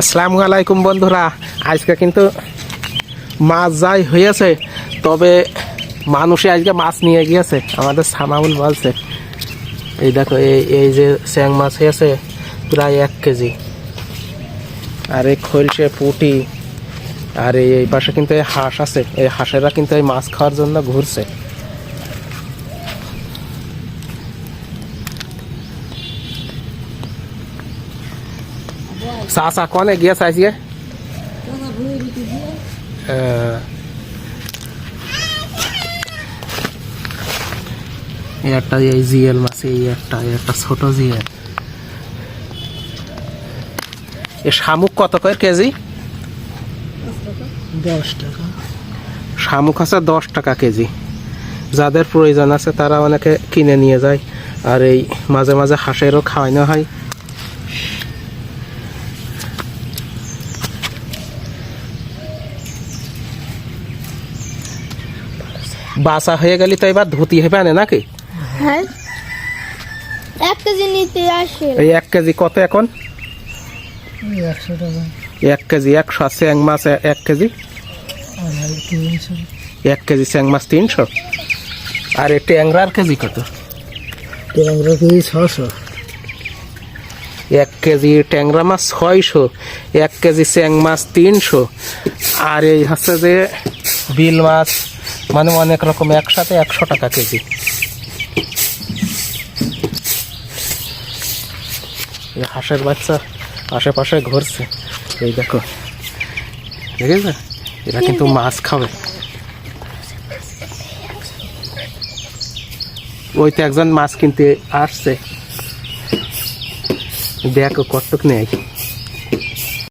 আসসালামু আলাইকুম বন্ধুরা। আজকে কিন্তু মাছ যাই হয়েছে, তবে মানুষে আজকে মাছ নিয়ে গিয়েছে, আমাদের সামাউল বলছে। এই দেখো, এই এই যে স্যাং মাছ হয়েছে, প্রায় এক কেজি। আর এই খলসে পুটি, আর এই পাশে কিন্তু এই হাঁস আছে। এই হাঁসেরা কিন্তু এই মাছ খাওয়ার জন্য ঘুরছে। চাচা কনে গিয়েছে আজকে আহ, এই একটা এই জিএল মাছ এই একটা একটা ছোট জিএল এ শামুক কত করে কেজি দশ টাকা শামুক আছে দশ টাকা কেজি যাদের প্রয়োজন আছে তারা অনেকে কিনে নিয়ে যায় আর এই মাঝে মাঝে হাঁসেরও খাওয়ানো হয় বাসা হয়ে গেলি তো এবার ধুতি হবে আনে নাকি? হ্যাঁ। এক কেজি নিতে আসে। এই এক কেজি কত এখন? একশো টাকা। এক কেজি একশো আর স্যাং মাছ এক কেজি? এক কেজি স্যাং মাছ তিনশো? আর এই ট্যাংরার কেজি কত? ট্যাংরা কেজি ছশো। এক কেজি ট্যাংরা মাছ ছয়শো এক কেজি স্যাং মাছ তিনশো। আর এই হচ্ছে যে বিল মাছ মানে অনেক রকম একসাথে একশো টাকা কেজি। এই হাঁসের বাচ্চা আশেপাশে ঘুরছে। এই দেখো। দেখেছে? এরা কিন্তু মাছ খাবে। ওই তো একজন মাছ কিনতে আসছে। দেখো কতটুক নেই